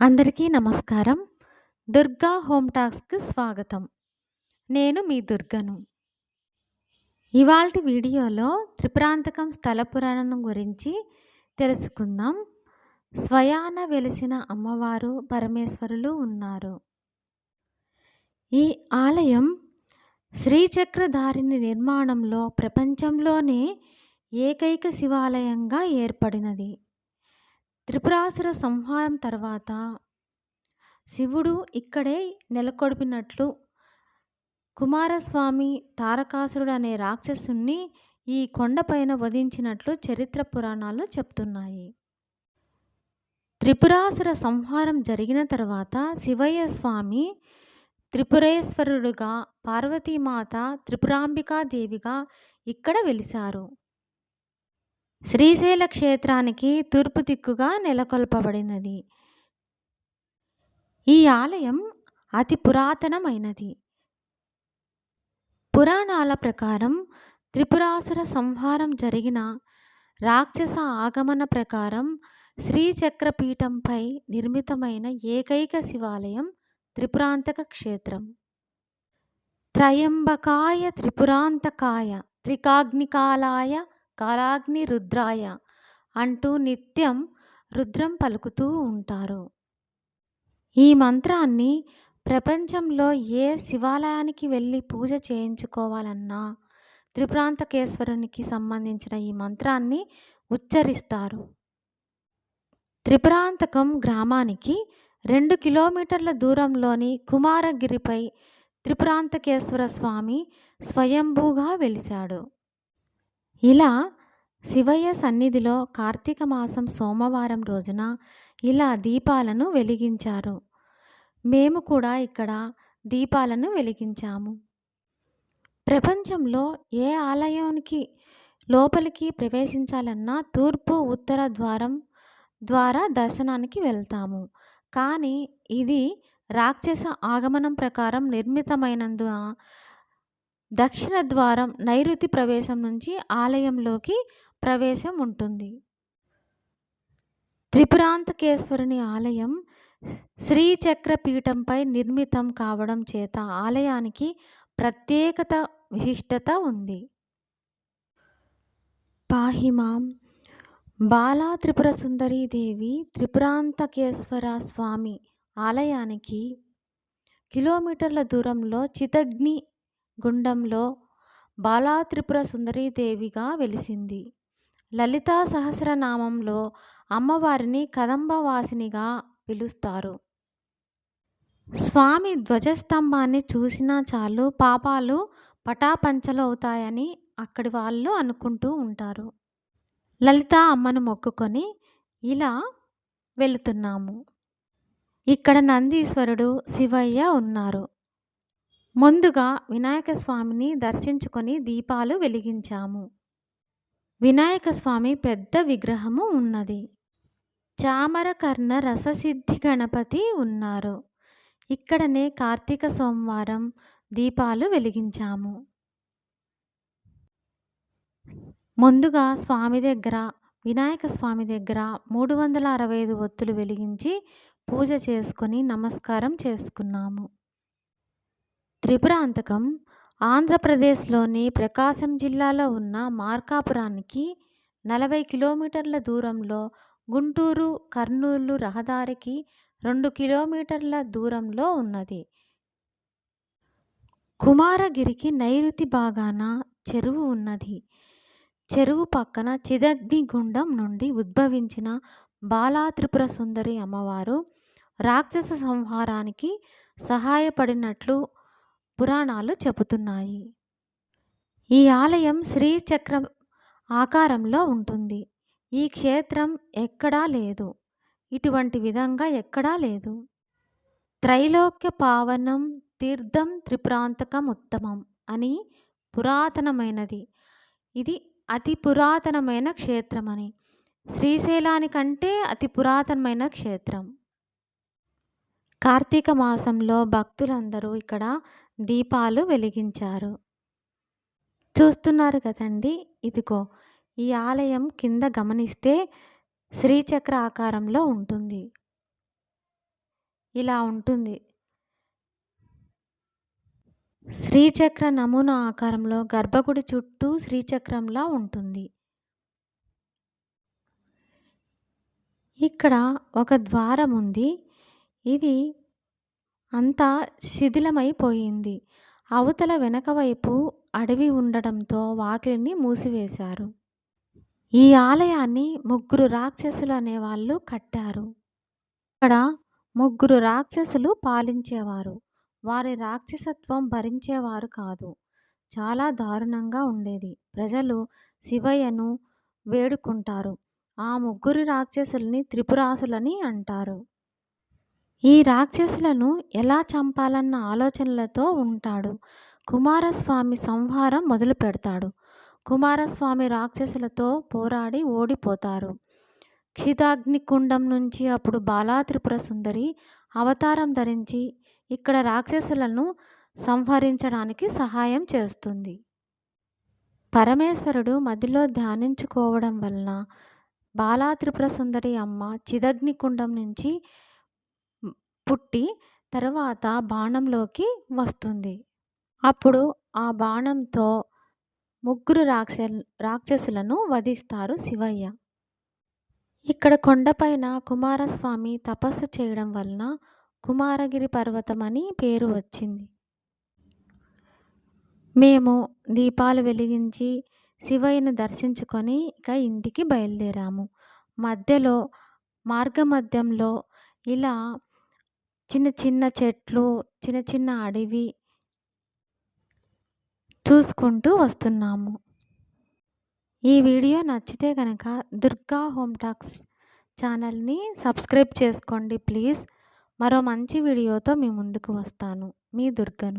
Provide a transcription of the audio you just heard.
అందరికీ నమస్కారం. దుర్గా హోమ్ టాక్స్కి స్వాగతం. నేను మీ దుర్గను. ఇవాల్టి వీడియోలో త్రిపురాంతకం స్థల పురాణం గురించి తెలుసుకుందాం. స్వయాన వెలిసిన అమ్మవారు పరమేశ్వరులు ఉన్నారు. ఈ ఆలయం శ్రీచక్రధారిని నిర్మాణంలో ప్రపంచంలోనే ఏకైక శివాలయంగా ఏర్పడినది. త్రిపురాసుర సంహారం తర్వాత శివుడు ఇక్కడే నెలకొడిపినట్లు కుమారస్వామి తారకాసురుడు అనే రాక్షసుణ్ణి ఈ కొండపైన వధించినట్లు చరిత్ర పురాణాలు చెప్తున్నాయి. త్రిపురాసుర సంహారం జరిగిన తర్వాత శివయ్య స్వామి త్రిపురేశ్వరుడుగా పార్వతీమాత త్రిపురాంబికాదేవిగా ఇక్కడ వెలిశారు. శ్రీశైల క్షేత్రానికి తూర్పు దిక్కుగా నెలకొల్పబడినది. ఈ ఆలయం అతి పురాతనమైనది. పురాణాల ప్రకారం త్రిపురాసుర సంహారం జరిగిన రాక్షస ఆగమన ప్రకారం శ్రీచక్రపీఠంపై నిర్మితమైన ఏకైక శివాలయం త్రిపురాంతక క్షేత్రం. త్రయంబకాయ త్రిపురాంతకాయ త్రికాగ్నికాలాయ కాలాగ్ని రుద్రాయ అంటూ నిత్యం రుద్రం పలుకుతూ ఉంటారు. ఈ మంత్రాన్ని ప్రపంచంలో ఏ శివాలయానికి వెళ్ళి పూజ చేయించుకోవాలన్నా త్రిపురాంతకేశ్వరునికి సంబంధించిన ఈ మంత్రాన్ని ఉచ్చరిస్తారు. త్రిపురాంతకం గ్రామానికి రెండు కిలోమీటర్ల దూరంలోని కుమారగిరిపై త్రిపురాంతకేశ్వర స్వామి స్వయంభూగా వెలిశాడు. ఇలా శివయ్య సన్నిధిలో కార్తీక మాసం సోమవారం రోజున ఇలా దీపాలను వెలిగించారు. మేము కూడా ఇక్కడ దీపాలను వెలిగించాము. ప్రపంచంలో ఏ ఆలయానికి లోపలికి ప్రవేశించాలన్నా తూర్పు ఉత్తర ద్వారం ద్వారా దర్శనానికి వెళ్తాము. కానీ ఇది రాక్షస ఆగమనం ప్రకారం నిర్మితమైనందున దక్షిణ ద్వారం నైరుతి ప్రవేశం నుంచి ఆలయంలోకి ప్రవేశం ఉంటుంది. త్రిపురాంతకేశ్వరుని ఆలయం శ్రీచక్రపీఠంపై నిర్మితం కావడం చేత ఆలయానికి ప్రత్యేకత విశిష్టత ఉంది. పాహిమాం బాలా త్రిపుర దేవి త్రిపురాంతకేశ్వర స్వామి ఆలయానికి కిలోమీటర్ల దూరంలో చితగ్ని గుండంలో బాలా త్రిపుర దేవిగా వెలిసింది. లలితా సహస్రనామంలో అమ్మవారిని కదంబవాసినిగా పిలుస్తారు. స్వామి ధ్వజస్తంభాన్ని చూసినా చాలు పాపాలు పటాపంచలు అవుతాయని అక్కడి వాళ్ళు అనుకుంటూ ఉంటారు. లలిత అమ్మను మొక్కుకొని ఇలా వెళుతున్నాము. ఇక్కడ నందీశ్వరుడు శివయ్య ఉన్నారు. ముందుగా వినాయక స్వామిని దర్శించుకొని దీపాలు వెలిగించాము. వినాయక స్వామి పెద్ద విగ్రహము ఉన్నది. చామరకర్ణ రససిద్ధి గణపతి ఉన్నారు. ఇక్కడనే కార్తీక సోమవారం దీపాలు వెలిగించాము. ముందుగా స్వామి దగ్గర వినాయక స్వామి దగ్గర మూడు వందల అరవై ఐదు ఒత్తులు వెలిగించి పూజ చేసుకొని నమస్కారం చేసుకున్నాము. త్రిపురాంతకం ఆంధ్రప్రదేశ్లోని ప్రకాశం జిల్లాలో ఉన్న మార్కాపురానికి నలభై కిలోమీటర్ల దూరంలో గుంటూరు కర్నూలు రహదారికి రెండు కిలోమీటర్ల దూరంలో ఉన్నది. కుమారగిరికి నైరుతి భాగాన చెరువు ఉన్నది. చెరువు పక్కన చిదగ్ని గుండం నుండి ఉద్భవించిన బాలా త్రిపుర సుందరి అమ్మవారు రాక్షస సంహారానికి సహాయపడినట్లు పురాణాలు చెబుతున్నాయి. ఈ ఆలయం శ్రీచక్ర ఆకారంలో ఉంటుంది. ఈ క్షేత్రం ఎక్కడా లేదు. ఇటువంటి విధంగా ఎక్కడా లేదు. త్రైలోక్య పావనం తీర్థం త్రిపురాంతకం ఉత్తమం అని పురాతనమైనది. ఇది అతి పురాతనమైన క్షేత్రం అని శ్రీశైలానికంటే అతి పురాతనమైన క్షేత్రం. కార్తీక మాసంలో భక్తులందరూ ఇక్కడ దీపాలు వెలిగించారు. చూస్తున్నారు కదండి ఇదిగో ఈ ఆలయం కింద గమనిస్తే శ్రీచక్ర ఆకారంలో ఉంటుంది. ఇలా ఉంటుంది. శ్రీచక్ర నమూనా ఆకారంలో గర్భగుడి చుట్టూ శ్రీచక్రంలా ఉంటుంది. ఇక్కడ ఒక ద్వారం ఉంది. ఇది అంతా శిథిలమైపోయింది. అవతల వెనక వైపు అడవి ఉండడంతో వాకిలిని మూసివేశారు. ఈ ఆలయాన్ని ముగ్గురు రాక్షసులు అనేవాళ్ళు కట్టారు. ఇక్కడ ముగ్గురు రాక్షసులు పాలించేవారు. వారి రాక్షసత్వం భరించేవారు కాదు. చాలా దారుణంగా ఉండేది. ప్రజలు శివయ్యను వేడుకుంటారు. ఆ ముగ్గురు రాక్షసుల్ని త్రిపురాసులని అంటారు. ఈ రాక్షసులను ఎలా చంపాలన్న ఆలోచనలతో ఉంటాడు. కుమారస్వామి సంహారం మొదలు పెడతాడు. కుమారస్వామి రాక్షసులతో పోరాడి ఓడిపోతారు. క్షితాగ్నికుండం నుంచి అప్పుడు బాలాత్రిపుర సుందరి అవతారం ధరించి ఇక్కడ రాక్షసులను సంహరించడానికి సహాయం చేస్తుంది. పరమేశ్వరుడు మదిలో ధ్యానించుకోవడం వలన బాలాత్రిపుర సుందరి అమ్మ చిదగ్నికుండం నుంచి పుట్టి తర్వాత బాణంలోకి వస్తుంది. అప్పుడు ఆ బాణంతో ముగ్గురు రాక్ష రాక్షసులను వధిస్తారు శివయ్య. ఇక్కడ కొండపైన కుమారస్వామి తపస్సు చేయడం వలన కుమారగిరి పర్వతం అని పేరు వచ్చింది. మేము దీపాలు వెలిగించి శివయ్యను దర్శించుకొని ఇక ఇంటికి బయలుదేరాము. మధ్యలో మార్గమధ్యంలో ఇలా చిన్న చిన్న చెట్లు చిన్న చిన్న అడవి చూసుకుంటూ వస్తున్నాము. ఈ వీడియో నచ్చితే కనుక దుర్గా హోమ్ టాక్స్ ఛానల్ని సబ్స్క్రైబ్ చేసుకోండి ప్లీజ్. మరో మంచి వీడియోతో మీ ముందుకు వస్తాను. మీ దుర్గను.